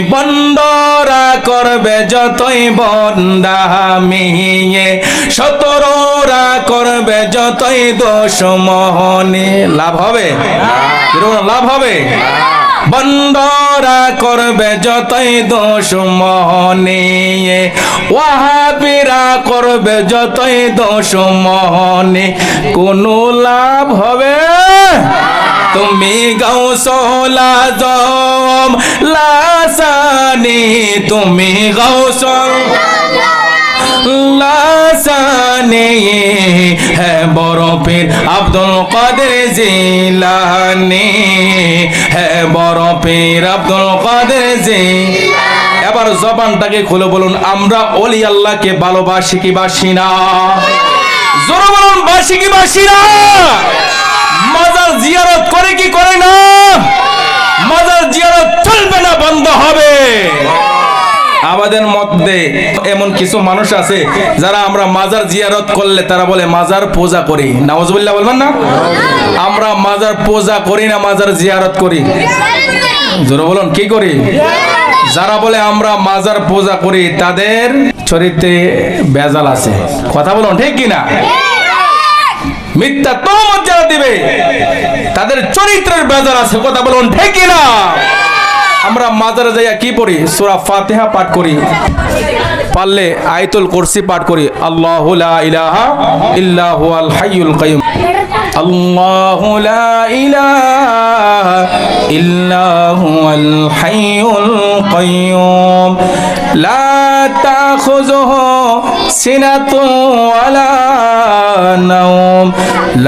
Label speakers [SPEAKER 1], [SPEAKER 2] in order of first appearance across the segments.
[SPEAKER 1] বন্দরা করবে যতই বন্দামিয়ে সতররা করবে যতই দোষ মোহনে লাভ হবে? লাভ হবে? বন্দরা করবে যতই দোষ মোহনে ওয়াহাবিরা করবে যতই দোষ মোহনে কোনো লাভ হবে? তুমি গৌসলা জম, লাসানি, তুমি গৌসল লাসানি, হে বরফের আব্দুল কাদের জিলানি। হে বরফের আব্দুল কাদের জিলানি। এবার জবানটাকে খুলে বলুন, আমরা অলি আল্লাহকে ভালোবাসি কি বাসি না? জোরে বলুন, বাসি কি বাসি না? মাজার জিয়ারত করে কি করে না? মাজার জিয়ারত চলবে না, বন্ধ হবে। আমাদের মধ্যে এমন কিছু মানুষ আছে, যারা আমরা মাজার জিয়ারত করলে তারা বলে, মাজার পূজা করি। নাওজবুল্লাহ বলবেন না? আমরা মাজার পূজা করি না, মাজার জিয়ারত করি। জোরে বলুন, কি করি? যারা বলে, আমরা মাজার পূজা করি, তাদের চরিত্রে বেজাল আছে। কথা বলুন, ঠিক কিনা? মিথ্যা তহমত যারা দিবে, তাদের চরিত্রের বেজার আছে, কথা বলুন, ঠিক কিনা? আমরা মাজারে যাইয়া কি পড়ি? সূরা ফাতিহা পাঠ করি। পারলে আয়াতুল কুরসি পাঠ করি। আল্লাহু লা ইলাহা ইল্লা হুয়াল হাইয়ুল কাইয়ুম। আল্লাহু লা ইলাহা ইল্লা হুয়াল হাইয়ুল কাইয়ুম। লা তাখুযুহু সিনাতুন ওয়ালা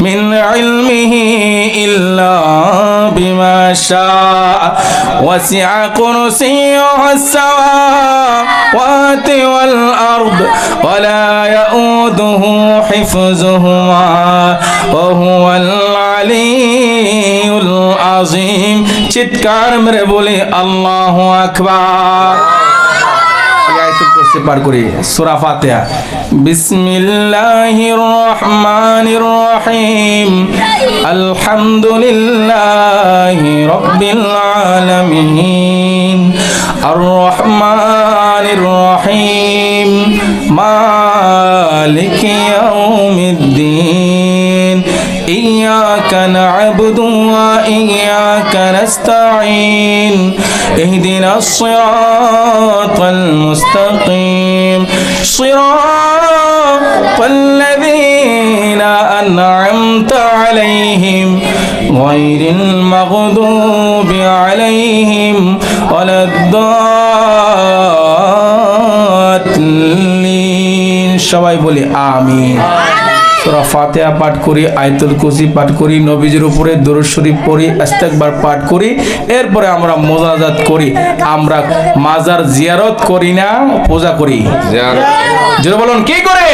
[SPEAKER 1] من علمه إلا بما شاء وسع كرسيه السماوات والأرض ولا يؤوده حفظهما وهو العلي العظيم চিৎকার মেরে বলি আল্লাহ আকবার করছি, পার করি। সূরা ফাতিহা। বিসমিল্লাহির রহমানির রহিম আলহামদুলিল্লাহি রাব্বিল আলামিন। আর রহমানির রহিম মালিক ইয়াউমিদ্দিন। ইয়াকা না'বুদু ওয়া ইয়া وإياك نستعين اهدنا الصراط المستقيم صراط الذين أنعمت عليهم غير المغضوب عليهم ولا الضالين সবাই বলি আমিন সূরা ফাতেহা পাঠ করি আয়তুল কুসি পাঠ করি নবীজির উপরে দরুদ শরীফ পড়ি ইস্তেগফার পাঠ করি এরপরে আমরা মোজাজাত করি। আমরা মাজার জিয়ারত করি না পূজা করি। জোরে বলুন কি করে?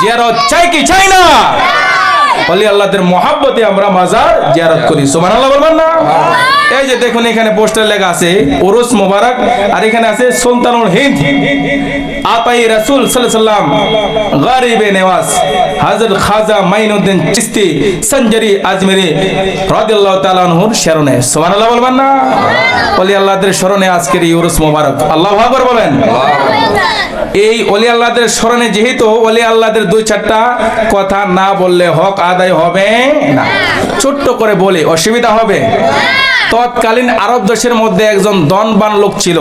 [SPEAKER 1] জিয়ারত চাই কি চাই না? বলি আল্লাহদের মহাব্বতে আমরা মাজার জিয়ারত করি। সুবহানাল্লাহ বলবেন না? এই যে দেখুন এখানে পোস্টার লেখা আছে ওরস মোবারক আর এখানে আছে সুলতানুল হিন্দ। আতাই রাসূল সাল্লাল্লাহু আলাইহি গরিবে নেওয়াজ হযরত খাজা মাইনুদ্দিন চিশতি সঞ্জরি আজমেরি রাদিয়াল্লাহু তাআলা আনহুর শরণে সুবহানাল্লাহ বলবেন না? বলি আল্লাহদের শরণে আজকের এই উরুস মোবারক। আল্লাহু আকবার বলেন। এই অলি আল্লাহদের শরণে যেহেতু অলি আল্লাহদের দুই চারটা কথা না বললে হক আদায় হবে না। ছোট্ট করে বলে, অসুবিধা হবে? তৎকালীন আরব দেশের মধ্যে একজন দনবান লোক ছিল।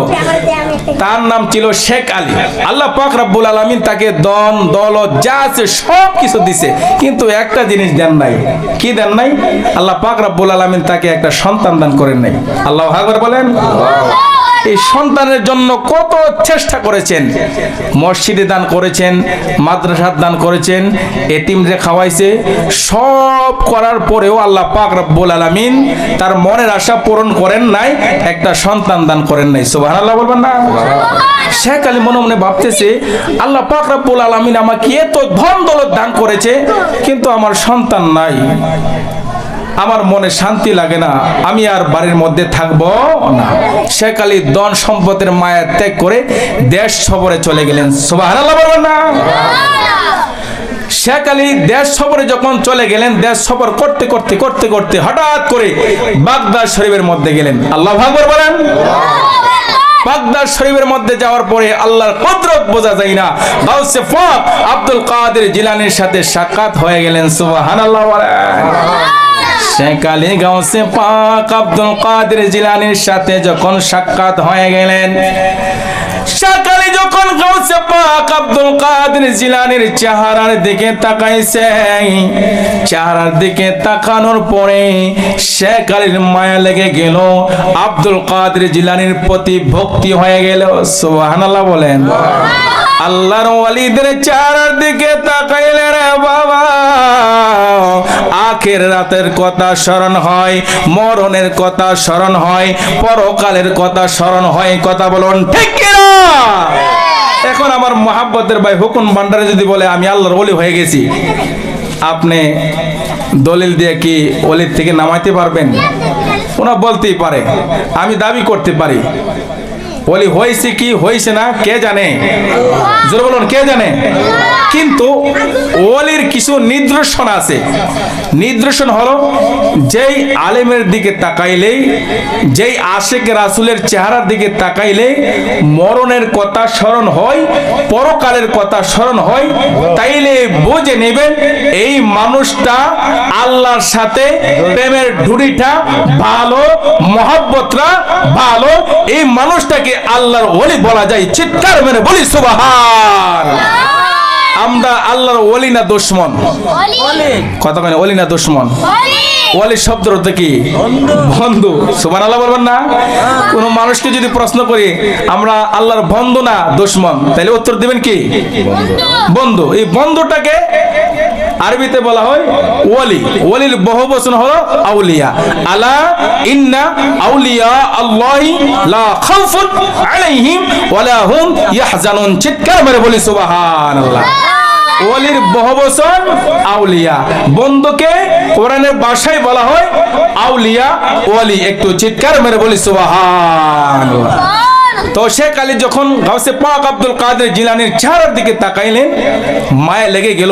[SPEAKER 1] তার নাম ছিল শেখ আলী। আল্লাহ পাক রাব্বুল আলামিন তাকে দন, দৌলত যা আছে সব কিছু দিছে। কিন্তু একটা জিনিস দেন নাই। কি দেন নাই? আল্লাহ পাক রাব্বুল আলামিন তাকে একটা সন্তান দান করেন নাই। আল্লাহ আকবার বলেন। এই সন্তানের জন্য কত চেষ্টা করেছেন? মসজিদে দান করেছেন, মাদ্রাসার দান করেছেন, এতিমরে খাওয়াইছে, সব করার পরেও আল্লাহ পাক রব্বুল আলামিন তার মনের আশা পূরণ করেন নাই, একটা সন্তান দান করেন নাই। সুবহানাল্লাহ বলবেন না? শেখ আলী মনে মনে ভাবতেছে, আল্লাহ পাক রব্বুল আলামিন আমাকে এত ধন দৌলত দান করেছে, কিন্তু আমার সন্তান নাই। আমার মনে শান্তি লাগে না, আমি আর বাড়ির মধ্যে থাকব না। শেখ ধন সম্পদের মায়া ত্যাগ করে দেশ সফরে চলে গেলেন। বলবেন না। শেখ দেশ সফরে যখন চলে গেলেন, দেশ সফর করতে করতে করতে করতে হঠাৎ করে বাগদাদ শরীফের মধ্যে গেলেন। আল্লাহ ভাগবর বলেন। শরীফের মধ্যে যাওয়ার পরে আল্লাহর কদরত বোঝা যায় না। গাউসে আব্দুল কাদের জিলানির সাথে সাক্ষাৎ হয়ে গেলেন। সুবহানাল্লাহ বলেন। শেখ আলী গাউসে পাক আব্দুল কাদের জিলানির সাথে যখন সাক্ষাৎ হয়ে গেলেন আলী যখন গাউসে পাক আব্দুল কাদের জিলানির চেহারার দিকে তাকাইছে, চেহারার দিকে তাকানোর পরে শেখ মায়া লেগে গেল, আব্দুল কাদের জিলানির প্রতি ভক্তি হয়ে গেল। সুবহানাল্লাহ বলেন। আল্লাহর ওয়ালিদের চেহারার দিকে তাকাইলে রে বাবা। আখের রাতের কথা স্মরণ হয়, মরণের কথা স্মরণ হয়, পরকালের কথা স্মরণ হয়, কথা বলুন ঠিক এখন আমার মহাব্বতের ভাই হুকুন ভান্ডারে যদি বলে, আমি আল্লাহর ওলি হয়ে গেছি। আপনি দলিল দিয়ে কি অলির থেকে নামাইতে পারবেন? ওনা বলতেই পারে। আমি দাবি করতে পারি। বলি, হয়েছে কি, হয়েছে না, কে জানে? জোরে বলুন, কে জানে? কিন্তু ওলির কিছু নিদর্শন আছে। নিদর্শন হলো, যেই আলেমের দিকে তাকাইলেই, যেই আশেক রাসুলের চেহারার দিকে তাকাইলে মরণের কথা স্মরণ হয়, পরকালের কথা স্মরণ হয়, তাইলে বুঝে নেবেন এই মানুষটা আল্লাহর সাথে প্রেমের ঢুড়িটা ভালো মহাব্বতরা ভালো, এই মানুষটাকে আল্লাহর ওলি বলা যায় চিৎকার মেরে বলি সুবাহান। আমরা আল্লাহর ওলি না দুশ্মন? কথা কেন ওলি না দুশ্মন? ওয়ালি শব্দের অর্থ কি? বন্ধু। সুবান আল্লাহ বলবেন না? কোন মানুষকে যদি প্রশ্ন করি আমরা আল্লাহর বন্ধু না দুশ্মন তাহলে উত্তর দিবেন কি? বন্ধু। এই বন্ধুটাকে আরবিতে বলা হয় ওয়ালি। ওয়ালির বহু বচন হলো আউলিয়া। আলা ইন্না আউলিয়া আল্লাহি লা খাউফুন আলাইহিম ওয়ালা হুম ইয়াহজানুন। চিৎকার মেরে বলি, সুবহানাল্লাহ। ওলির বহুবচন আউলিয়া। বন্ধুকে কোরআনের ভাষায় বলা হয় আউলিয়া ওলি একটু চিৎকার মেরে বলি, সুবহানাল্লাহ। তো শেখ আলী যখন গাউসে পাক আব্দুল কাদের জিলানির চেহারার দিকে তাকাইলেন, মায়ে লেগে গেল।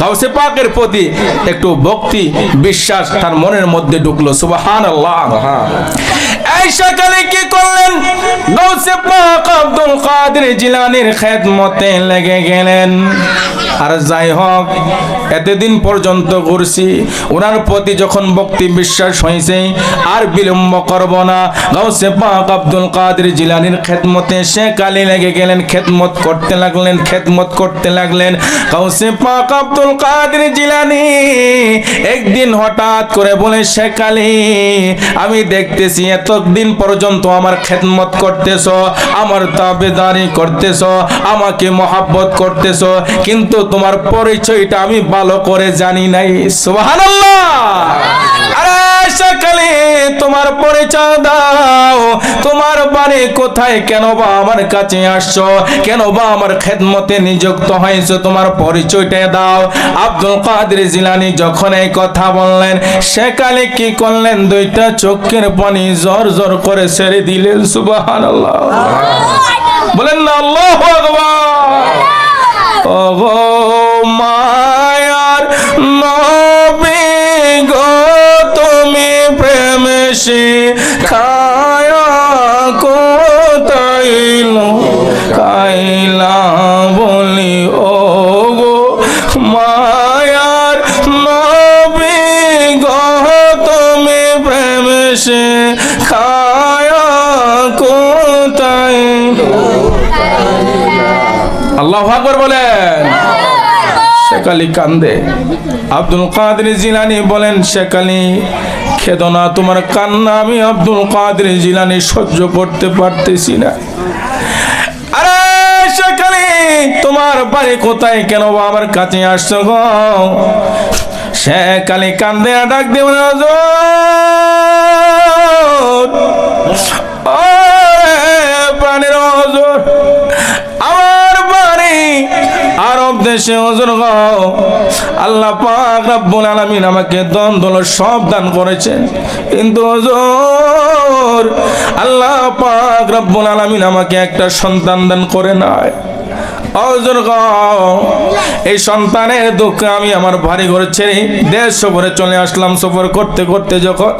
[SPEAKER 1] গাউসে পাকের প্রতি একটু ভক্তি, বিশ্বাস তার মনের মধ্যে ঢুকলো। সুবাহান আল্লাহ এই শেখ আলী কি করলেন? গাউসে পাক আব্দুল কাদের জিলানির খেদমতে লেগে গেলেন। আর যাই হোক, এতদিন পর্যন্ত ঘুরছি। ওনার প্রতি যখন ভক্তি বিশ্বাস হয়েছে, আর বিলম্ব করব না। গাউসে পাক আব্দুল কাদের জিলানির খেদমতে, সে কালি লেগে গেলেন, খেদমত করতে লাগলেন, খেদমত করতে লাগলেন। গাউসে পাক আব্দুল কাদের জিলানি একদিন হঠাৎ করে বলে, সে কালি, আমি দেখতেছি এতদিন পর্যন্ত আমার খেদমত করতেছ, আমার তাবেদারি করতেছ, আমাকে মহাব্বত করতেছ, কিন্তু তোমার পরিচয়টা আমি ভালো করে জানি নাই। সুবহানাল্লাহ! আরে সকালে তোমার পরিচয় দাও। তোমার বাড়ি কোথায়? কেন বা আমার কাছে আসছো? কেন বা আমার খেদমতে নিযুক্ত হয়েছো? তোমার পরিচয়টা দাও। আব্দুল কাদের জিলানি যখন এই কথা বললেন সেকালে কি করলেন? দুইটা চোখের পানি জোর জোর করে ছেড়ে দিলেন। সুবহানাল্লাহ। বলেন না আল্লাহু আকবার। ওগো মায়ার নবী গো, তুমি প্রেম শিখায়া কোতাইল কাইলা বলি ও গো মায়ার নবী গো, তুমি প্রেম কোতাইল আল্লাহ আকবর বলেন। শেখ আলী কান্দে। আব্দুল কাদের জিলানি বলেন, শেখ আলী, খেদো তোমার কান্না, আমি আব্দুল কাদের জিলানি সহ্য করতে পারতেছি না। আরে সকালে তোমার বাড়ি কোথায় কেন আমার কাছে আসছো গো? সে কালি কান্দে, ডাক দেব না প্রাণের বাড়ি আরব দেশে হজুর আল্লাহ পাক রব্বুল আলামিন আমাকে দ্বন্দ্ব সব দান করেছেন। কিন্তু হজুর, আল্লাহ পাক রব্বুল আলামিন আমাকে একটা সন্তান দান করে নাই। এই সন্তানের দুঃখ আমি আমার ভারী ঘরে ছেড়ে দেশ সফরে চলে আসলাম। সফর করতে করতে যখন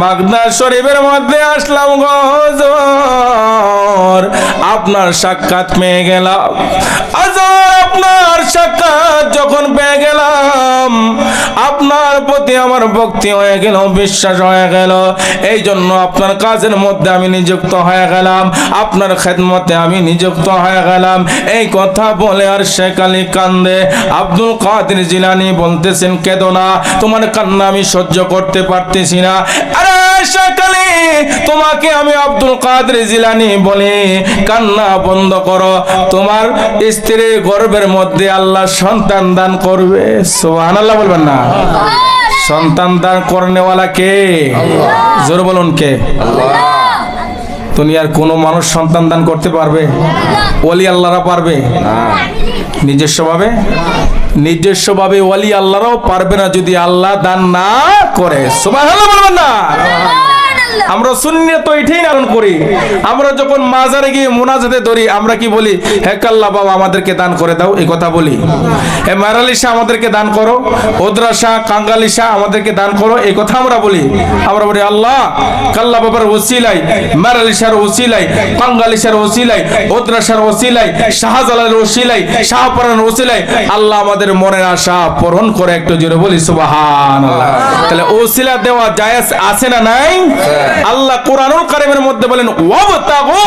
[SPEAKER 1] বাগদা শরীফের মধ্যে আসলাম গজর আপনার সাক্ষাৎ পেয়ে গেলাম। আজর আপনার সাক্ষাৎ যখন পেয়ে গেলাম, আপনার প্রতি আমার ভক্তি হয়ে গেল, বিশ্বাস হয়ে গেল। এই জন্য আপনার কাজের মধ্যে আমি নিযুক্ত হয়ে গেলাম, আপনার খেদমতে আমি নিযুক্ত হয়ে গেলাম। এই কথা বলে আর শেখ আলী কান্দে। আব্দুল কাদের জিলানি বলতেছেন কেদো না তোমার কান্না আমি সহ্য করতে পারতেছি না। আরে শেখ আলী তোমাকে আমি আব্দুল কাদের জিলানি বলে। কান্না বন্ধ করো। তোমার স্ত্রীর গর্বের মধ্যে আল্লাহ সন্তান দান করবে। সোহান আল্লাহ বলবেন না। সন্তান দান করনেওয়ালা কে? জোর বলুন কে? দুনিয়ার কোনো মানুষ সন্তান দান করতে পারবে? ওলি আল্লাহরা পারবে? নিজস্বভাবে? নিজস্বভাবে ওলি আল্লাহরাও পারবে না যদি আল্লাহ দান না করে। সুবহানাল্লাহ বলবেন না। আমরা শূন্য তো এটাই নারণ করি। আমরা যখন মাজারে গিয়ে মোনাজাতে ধরি, আমরা কি বলি? হে কাল্লা বাবা, আমাদেরকে দান করে দাও, এই কথা বলি। হে মারালি শাহ, আমাদেরকে দান করো। ওদরা শাহ, কাঙ্গালি শাহ, আমাদেরকে দান করো, এই কথা আমরা বলি। আমরা বলি, আল্লাহ, কাল্লা বাবার ওসিলাই, মারালি শাহর ওসিলাই, কাঙ্গালি শাহর ওসিলাই ওদরা শাহর ওসিলাই, শাহজালালের ওসিলাই শাহপরান ওসিলাই, আল্লাহ আমাদের মনের আশা পূরণ করে একটু জোরে বলি, সুবহানাল্লাহ। তাহলে ওসিলা দেওয়া জায়েজ আছে না নাই? আল্লাহ কোরআনুল কারিমের মধ্যে বলেন, ওয়াবতাগু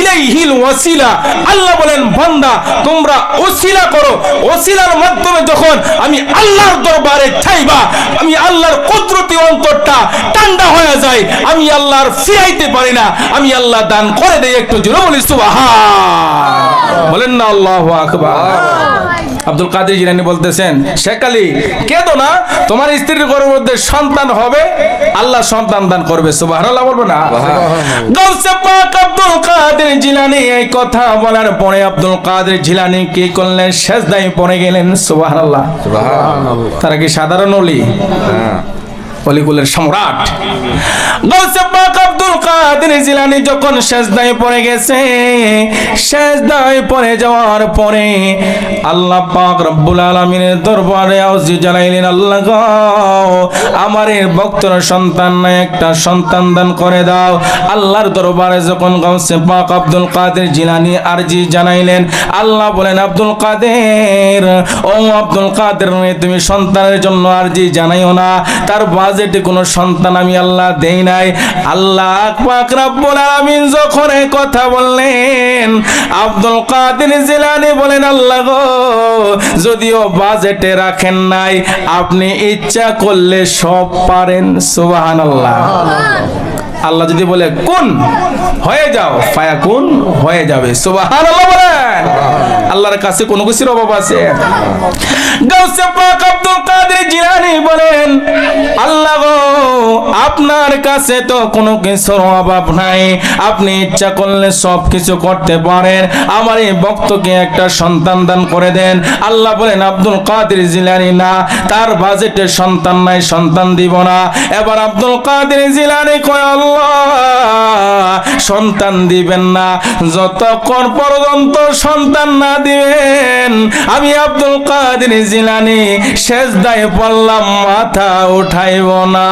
[SPEAKER 1] ইলাইহিল ওয়াসিলা। আল্লাহ বলেন, বান্দা, তোমরা ওসিলা করো। ওসিলার মাধ্যমে যখন আমি আল্লাহর দরবারে চাইবা আমি আল্লাহর কুদরতি অন্তরটা ঠান্ডা হয়ে যায়, আমি আল্লাহর ফিরাইতে পারি না, আমি আল্লাহ দান করে দেই একটু জোরে বলি, সুবহান। বলেন না, আল্লাহু আকবার। আব্দুল কাদের জিলানি বলতেছেন, শেখ কেদো না, তোমার স্ত্রীর গর্ভের মধ্যে সন্তান হবে আল্লাহ সন্তান দান করবে সুবহানাল্লাহ বলব না? গাউসে পাক আব্দুল কাদের জিলানি এই কথা বলার পরে আব্দুল কাদের জিলানি কি করলেন? সেজদায় পড়ে গেলেন সুবহানাল্লাহ। তারা কি সাধারণ অলি? অলিকুলের সম্রাট। আব্দুল কাদের জিলানি যখন পড়ে গেছে পড়ে যাওয়ার পরে আল্লাহ পাক রব্বুল দরবারে আউজি জানাইলেন, আল্লাহ আমার ভক্তর সন্তান একটা সন্তান দান করে দাও। আল্লাহর দরবারে যখন গৌসে পাক আব্দুল কাদের জিলানি আরজি জানাইলেন, আল্লাহ বলেন, আব্দুল কাদের, ও আব্দুল কাদের, তুমি সন্তানের জন্য আরজি জানাইও না। তার বাজেটে কোনো সন্তান আমি আল্লাহ দেই নাই। আল্লাহ পাক রব্বুল আলামিন যখন এই কথা বললেন, আব্দুল কাদের জিলানি বলেন, আল্লাহ গো, যদিও বাজেটে রাখেন নাই, আপনি ইচ্ছা করলে সব পারেন। সুবহানাল্লাহ। আল্লাহ যদি বলে কোন? হয়ে যাও। ফায়া কোন হয়ে যাবে। বলেন। আল্লাহর কাছে কোনো কিছুর অভাব আছে? গাউসে পাক আব্দুল কাদের জিলানী বলেন আল্লাহ গো আপনার কাছে তো কোনো কিছুর অভাব নাই। আপনি ইচ্ছা করলে সব কিছু করতে পারেন। আমার এই ভক্তকে একটা সন্তান দান করে দেন। আল্লাহ বলেন আব্দুল কাদের জিলানি না তার বাজেটে সন্তান নাই সন্তান দিব না। এবার আব্দুল কাদের জিলানি কয় সন্তান দিবেন না। যতক্ষণ পর্যন্ত সন্তান না দিবেন, আমি আব্দুল কাদের জিলানি শেষ দায় পড়লাম, মাথা উঠাইব না।